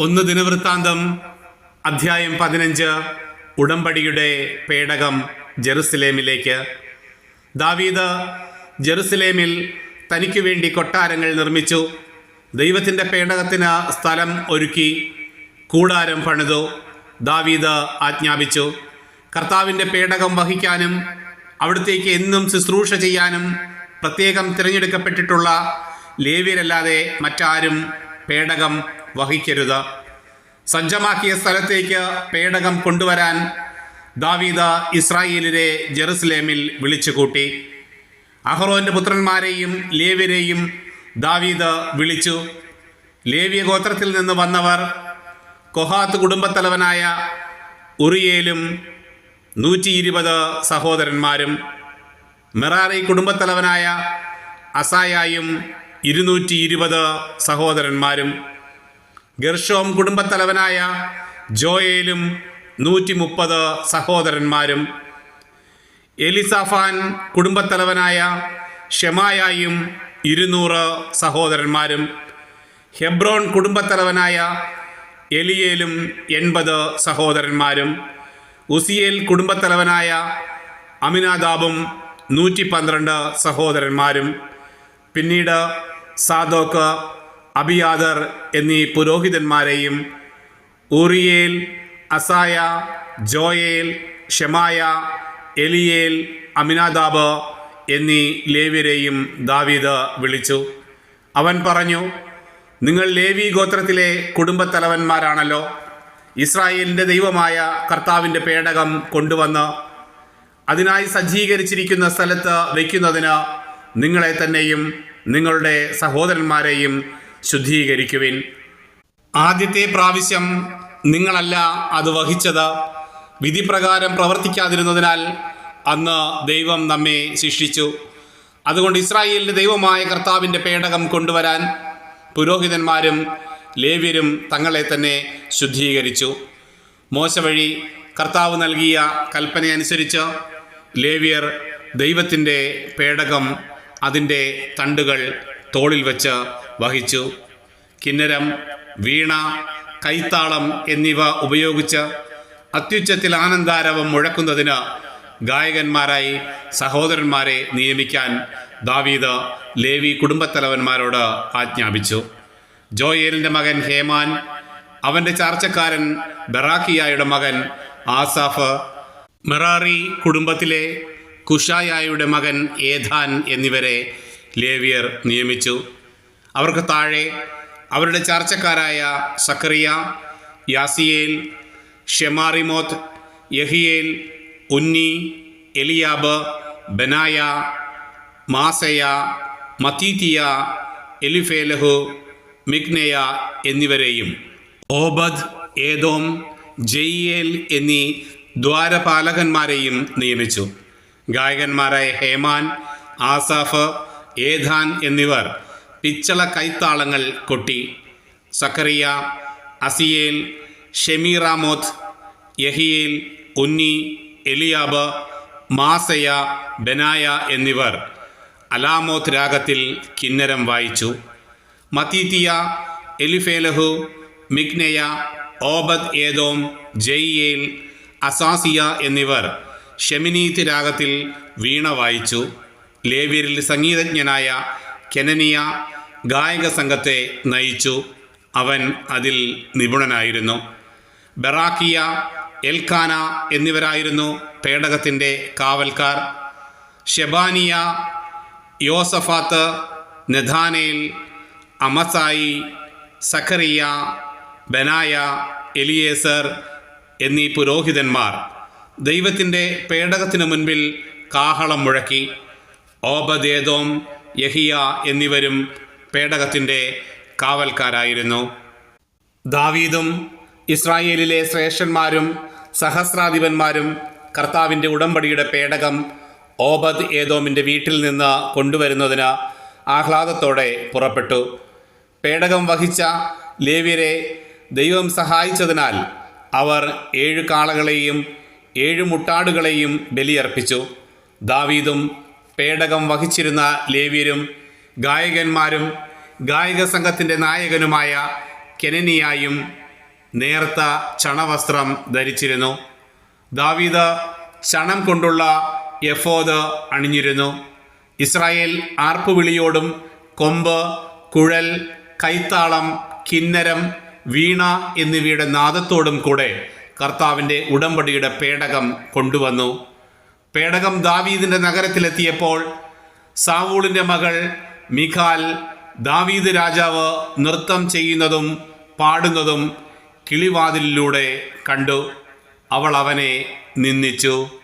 ഒന്ന് ദിനവൃത്താന്തം അധ്യായം പതിനഞ്ച് ഉടമ്പടിയുടെ പേടകം ജെറുസലേമിലേക്ക്. ദാവീദ് ജെറുസലേമിൽ തനിക്ക് വേണ്ടി കൊട്ടാരങ്ങൾ നിർമ്മിച്ചു. ദൈവത്തിന്റെ പേടകത്തിന് സ്ഥലം ഒരുക്കി കൂടാരം പണിതു. ദാവീദ് ആജ്ഞാപിച്ചു. കർത്താവിന്റെ പേടകം വഹിക്കാനും അവിടത്തേക്ക് എന്നും ശുശ്രൂഷ ചെയ്യാനും പ്രത്യേകം തിരഞ്ഞെടുക്കപ്പെട്ടിട്ടുള്ള ലേവ്യരല്ലാതെ മറ്റാരും പേടകം വഹിക്കരുത്. സജ്ജമാക്കിയ സ്ഥലത്തേക്ക് പേടകം കൊണ്ടുവരാൻ ദാവീദ ഇസ്രായേലിലെ ജെറുസലേമിൽ വിളിച്ചുകൂട്ടി. അഹ്റോന്റെ പുത്രന്മാരെയും ലേവ്യരെയും ദാവീദ് വിളിച്ചു. ലേവ്യ ഗോത്രത്തിൽ നിന്ന് വന്നവർ കൊഹാത്ത് കുടുംബത്തലവനായ ഉറിയേലും നൂറ്റി ഇരുപത് സഹോദരന്മാരും മെറാറി കുടുംബത്തലവനായ അസായായും ഇരുന്നൂറ്റി ഇരുപത് സഹോദരന്മാരും. ഗർഷോം കുടുംബത്തലവനായ ജോയേലും നൂറ്റി മുപ്പത് സഹോദരന്മാരും. എലിസാഫാൻ കുടുംബത്തലവനായ ഷെമായായും ഇരുന്നൂറ് സഹോദരന്മാരും. ഹെബ്രോൺ കുടുംബത്തലവനായ എലിയേലും എൺപത് സഹോദരന്മാരും. ഉസിയേൽ കുടുംബത്തലവനായ അമിനാദാബും നൂറ്റി പന്ത്രണ്ട് സഹോദരന്മാരും. പിന്നീട് സാദോക്ക് അബിയാദർ എന്നീ പുരോഹിതന്മാരെയും Uriel Asaiah Joel Shemaiah Eliel Amminadab എന്നീ ലേവ്യരെയും ദാവീദ് വിളിച്ചു. അവൻ പറഞ്ഞു നിങ്ങൾ ലേവി ഗോത്രത്തിലെ കുടുംബത്തലവന്മാരാണല്ലോ. ഇസ്രായേലിന്റെ ദൈവമായ കർത്താവിന്റെ പേടകം കൊണ്ടുവന്ന് അതിനായി സജ്ജീകരിച്ചിരിക്കുന്ന സ്ഥലത്ത് വയ്ക്കുന്നതിന് നിങ്ങളെ തന്നെയും നിങ്ങളുടെ സഹോദരന്മാരെയും ശുദ്ധീകരിക്കുവിൻ. ആദ്യത്തെ പ്രാവശ്യം നിങ്ങളല്ല അത് വഹിച്ചത്. വിധിപ്രകാരം പ്രവർത്തിക്കാതിരുന്നതിനാൽ അന്ന് ദൈവം നമ്മെ ശിക്ഷിച്ചു. അതുകൊണ്ട് ഇസ്രായേലിന്റെ ദൈവമായ കർത്താവിന്റെ പേടകം കൊണ്ടുവരാൻ പുരോഹിതന്മാരും ലേവ്യരും തങ്ങളെ തന്നെ ശുദ്ധീകരിച്ചു. മോശ വഴി കർത്താവ് നൽകിയ കൽപ്പനയനുസരിച്ച് ലേവ്യർ ദൈവത്തിന്റെ പേടകം അതിന്റെ തണ്ടുകൾ തോളിൽ വെച്ച് വഹിച്ചു. കിന്നരം വീണ കൈത്താളം എന്നിവ ഉപയോഗിച്ച് അത്യുച്ചത്തിൽ ആനന്ദാരവം മുഴക്കുന്നതിന് ഗായകന്മാരായി സഹോദരന്മാരെ നിയമിക്കാൻ ദാവീദ് ലേവി കുടുംബത്തലവന്മാരോട് ആജ്ഞാപിച്ചു. ജോയേലിന്റെ മകൻ ഹേമാൻ അവന്റെ ചാർച്ചക്കാരൻ ബറാഖിയായുടെ മകൻ ആസാഫ് മെറാറി കുടുംബത്തിലെ കുഷായായുടെ മകൻ ഏധാൻ എന്നിവരെ ലേവിയർ നിയമിച്ചു. അവർക്ക് താഴെ അവരുടെ ചാർച്ചക്കാരായ Zechariah Jaaziel Shemiramoth Jehiel Unni Eliab Benaiah Maaseiah Mattithiah Eliphelehu മിഗ്നയ എന്നിവരെയും. ഓബദ് ഏതോം ജയ്യേൽ എന്നീ ദ്വാരപാലകന്മാരെയും നിയമിച്ചു. ഗായകന്മാരായ ഹേമാൻ ആസാഫ് ഏധാൻ എന്നിവർ പിച്ചള കൈത്താളങ്ങൾ കൊട്ടി. Zechariah Aziel Shemiramoth Jehiel Unni Eliab Maaseiah Benaiah എന്നിവർ അലാമോത്ത് രാഗത്തിൽ കിന്നരം വായിച്ചു. മതീത്തിയ എലിഫേലഹു മിഗ്നയ ഓബദ് ഏതോം ജയ്യേൽ അസാസിയ എന്നിവർ ഷെമിനീത്ത് രാഗത്തിൽ വീണ വായിച്ചു. ലേവ്യരിൽ സംഗീതജ്ഞനായ കെനനിയ ഗായക സംഘത്തെ നയിച്ചു. അവൻ അതിൽ നിപുണനായിരുന്നു. ബറാക്കിയ എൽഖാന എന്നിവരായിരുന്നു പേടകത്തിന്റെ കാവൽക്കാർ. ഷെബാനിയ യോസഫാത്ത് നെഥാനേൽ അമസായി സഖറിയ ബനായ എലിയേസർ എന്നീ പുരോഹിതന്മാർ ദൈവത്തിന്റെ പേടകത്തിനു മുൻപിൽ കാഹളം മുഴക്കി. ഓബദേദോം യഹിയ എന്നിവരും പേടകത്തിന്റെ കാവൽക്കാരായിരുന്നു. ദാവീദും ഇസ്രായേലിലെ ശ്രേഷ്ഠന്മാരും സഹസ്രാധിപന്മാരും കർത്താവിന്റെ ഉടമ്പടിയുടെ പേടകം ഓബദ് ഏതോമിന്റെ വീട്ടിൽ നിന്ന് കൊണ്ടുവരുന്നതിന് ആഹ്ലാദത്തോടെ പുറപ്പെട്ടു. പേടകം വഹിച്ച ലേവ്യരെ ദൈവം സഹായിച്ചതിനാൽ അവർ ഏഴ് കാളകളെയും ഏഴ് മുട്ടാടുകളെയും ബലിയർപ്പിച്ചു. ദാവീദും പേടകം വഹിച്ചിരുന്ന ലേവ്യരും ഗായകന്മാരും ഗായക സംഘത്തിന്റെ നായകനുമായ കെനനിയായും നേർത്ത ചണവസ്ത്രം ധരിച്ചിരുന്നു. ദാവീദ് ചണം കൊണ്ടുള്ള എഫോദ് അണിഞ്ഞിരുന്നു. ഇസ്രായേൽ ആർപ്പുവിളിയോടും കൊമ്പ് കുഴൽ കൈത്താളം കിന്നരം വീണ എന്നിവയുടെ നാദത്തോടും കൂടെ കർത്താവിന്റെ ഉടമ്പടിയുടെ പേടകം കൊണ്ടുവന്നു. പേടകം ദാവീദിന്റെ നഗരത്തിലെത്തിയപ്പോൾ സാവൂളിന്റെ മകൾ മിഖാൽ ദാവീദ് രാജാവ് നൃത്തം ചെയ്യുന്നതും പാടുന്നതും കിളിവാതിലിലൂടെ കണ്ടു. അവൾ അവനെ നിന്ദിച്ചു.